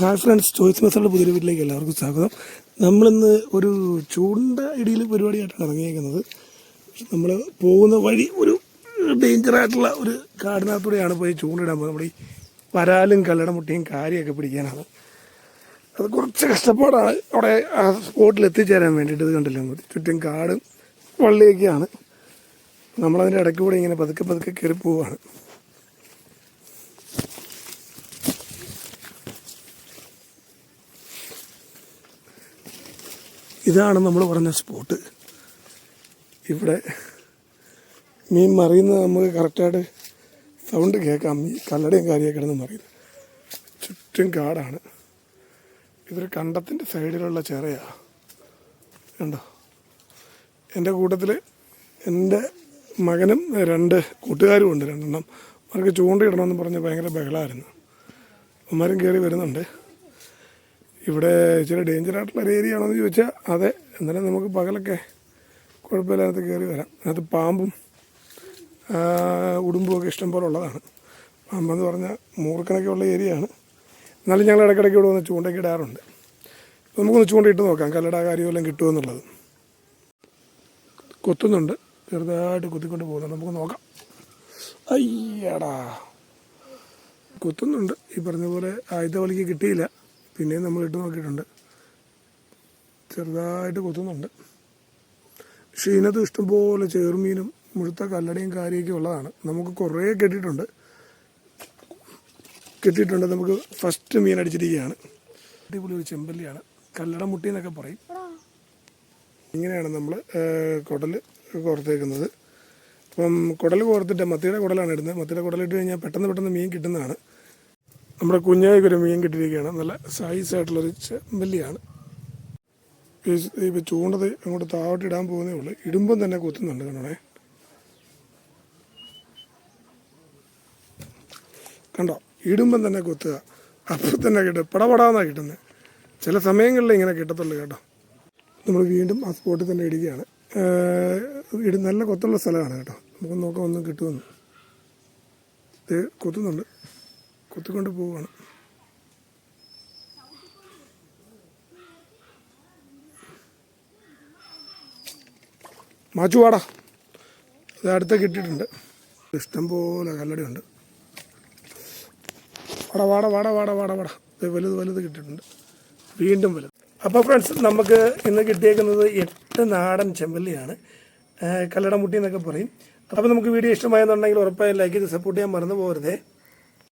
Hi friends choice മെസ്സുള്ള പുതിയ വീട്ടിലേക്ക് എല്ലാവർക്കും സ്വാഗതം. നമ്മളിന്ന് ഒരു ചൂണ്ട ഇടിയിൽ പരിപാടിയായിട്ടാണ് ഇറങ്ങിയേക്കുന്നത്. നമ്മൾ പോകുന്ന വഴി ഒരു ഡേഞ്ചറായിട്ടുള്ള ഒരു കാടിനകത്തൂടെയാണ് പോയി ചൂണ്ടിടാൻ പോകുന്നത്. നമ്മുടെ ഈ വരാലും കല്ലട മുട്ടിയും കാര്യമൊക്കെ പിടിക്കാനാണ്. അത് കുറച്ച് കഷ്ടപ്പാടാണ്. അവിടെ ആ സ്പോട്ടിൽ എത്തിച്ചേരാൻ വേണ്ടിയിട്ട് ഇത് കണ്ടില്ല ചുറ്റും കാടും വള്ളിയൊക്കെയാണ്. നമ്മളതിന്റെ ഇടയ്ക്ക് കൂടെ ഇങ്ങനെ പതുക്കെ പതുക്കെ കയറി പോവുകയാണ് ഇതാണ് നമ്മൾ പറഞ്ഞ സ്പോട്ട്. ഇവിടെ മീൻ മറിയുന്നത് നമുക്ക് കറക്റ്റായിട്ട് സൗണ്ട് കേൾക്കാം. ഈ കല്ലടയും കാര്യമൊക്കെ കിടന്ന് മറിയുന്നത് ചുറ്റും കാടാണ്. ഇതൊരു കണ്ടത്തിന്റെ സൈഡിലുള്ള ചെറയാ കണ്ടോ? എന്റെ കൂട്ടത്തിൽ എന്റെ മകനും രണ്ട് കൂട്ടുകാരും ഉണ്ട്. രണ്ടെണ്ണം. അവർക്ക് ചൂണ്ടയിടണമെന്ന് പറഞ്ഞ് ഭയങ്കര ബഹളമായിരുന്നു. അമ്മമാരും കയറി വരുന്നുണ്ട്. ഇവിടെ ഇച്ചിരി ഡേഞ്ചർ ആയിട്ടുള്ള ഒരു ഏരിയ ആണോ എന്ന് ചോദിച്ചാൽ അതെ. എന്നാലും നമുക്ക് പകലൊക്കെ കുഴപ്പമില്ലാത്ത കയറി വരാം. അതിനകത്ത് പാമ്പും ആ, ഉടുമ്പും ഒക്കെ ഇഷ്ടം പോലെ ഉള്ളതാണ്. പാമ്പെന്ന് പറഞ്ഞാൽ മൂർക്കനൊക്കെ ഉള്ള ഏരിയ ആണ്. എന്നാലും ഞങ്ങൾ ഇടയ്ക്കിടയ്ക്ക് ഇവിടെ വന്ന് ചൂണ്ടയ്ക്ക് ഇടാറുണ്ട്. നമുക്കൊന്ന് ചൂണ്ടയിട്ട് നോക്കാം കല്ലട കാര്യമെല്ലാം കിട്ടുമെന്നുള്ളത് കൊത്തുന്നുണ്ട്. ചെറുതായിട്ട് കുത്തിക്കൊണ്ട് പോകുന്നുണ്ട് നമുക്ക് നോക്കാം. അയ്യടാ. കുത്തുന്നുണ്ട്. ഈ പറഞ്ഞ പോലെ ആയുധ വലിക്ക് കിട്ടിയില്ല. പിന്നെയും നമ്മൾ ഇട്ട് നോക്കിയിട്ടുണ്ട്. ചെറുതായിട്ട് കൊത്തുന്നുണ്ട്. പക്ഷേ ഇതിനകത്ത് ഇഷ്ടംപോലെ ചേർമീനും മുഴുത്ത കല്ലടയും കാര്യമൊക്കെ ഉള്ളതാണ്. നമുക്ക് കുറേ കെട്ടിയിട്ടുണ്ട്. കെട്ടിയിട്ടുണ്ട്. നമുക്ക് ഫസ്റ്റ് മീൻ അടിച്ചിരിക്കുകയാണ്. അടിപൊളി ഒരു ചെമ്പല്ലിയാണ്. കല്ലട മുട്ടി എന്നൊക്കെ പറയും. ഇങ്ങനെയാണ് നമ്മൾ കുടൽ കോർത്തേക്കുന്നത്. അപ്പം കുടൽ കോർത്തിട്ട് മത്തിയുടെ കുടലാണ് ഇടുന്നത്. മത്തിയുടെ കുടലിട്ട് കഴിഞ്ഞാൽ പെട്ടെന്ന് പെട്ടെന്ന് മീൻ കിട്ടുന്നതാണ്. നമ്മുടെ കുഞ്ഞായി ഒരു മീൻ കിട്ടിയിരിക്കുകയാണ്. നല്ല സൈസ് ആയിട്ടുള്ളൊരു ചെമ്പല്ലിയാണ് ഇപ്പോൾ ചൂണ്ടത് അങ്ങോട്ട് താവട്ട് ഇടാൻ പോകുന്നേ ഉള്ളൂ. ഇടുമ്പം തന്നെ കുത്തുന്നുണ്ട് കണ്ടോണേ കണ്ടോ? ഇടുമ്പം തന്നെ കുത്തുക. അപ്പം തന്നെ കിട്ടുക പടപടാന്നാണ് കിട്ടുന്നത് ചില സമയങ്ങളിൽ ഇങ്ങനെ കിട്ടത്തുള്ളൂ കേട്ടോ. നമ്മൾ വീണ്ടും ആ സ്പോട്ടിൽ തന്നെ ഇടുകയാണ്. ഇടും ഇട് നല്ല കൊത്തുള്ള സ്ഥലമാണ് കേട്ടോ. നമുക്ക് നോക്കാം ഒന്നും കിട്ടുമെന്ന്. ഇത് കൊത്തുന്നുണ്ട്. കൊത്തിക്കൊണ്ട് പോവുകയാണ് മാച്ചു വാടാ. അത് അടുത്ത കിട്ടിയിട്ടുണ്ട് ഇഷ്ടം പോലെ കല്ലടിയുണ്ട്. വാട വാട വാട വാട വാട വാട. വലുത് വലുത് കിട്ടിയിട്ടുണ്ട്. വീണ്ടും വലുത്. അപ്പോൾ ഫ്രണ്ട്സ് നമുക്ക് ഇന്ന് കിട്ടിയേക്കുന്നത് എട്ട് നാടൻ ചെമ്പല്ലിയാണ് കല്ലടമുട്ടി എന്നൊക്കെ പറയും. അപ്പോൾ നമുക്ക് വീഡിയോ ഇഷ്ടമായെന്നുണ്ടെങ്കിൽ ഉറപ്പായും ലൈക്ക് ചെയ്ത് സപ്പോർട്ട് ചെയ്യാൻ മറന്നു പോകരുതേ.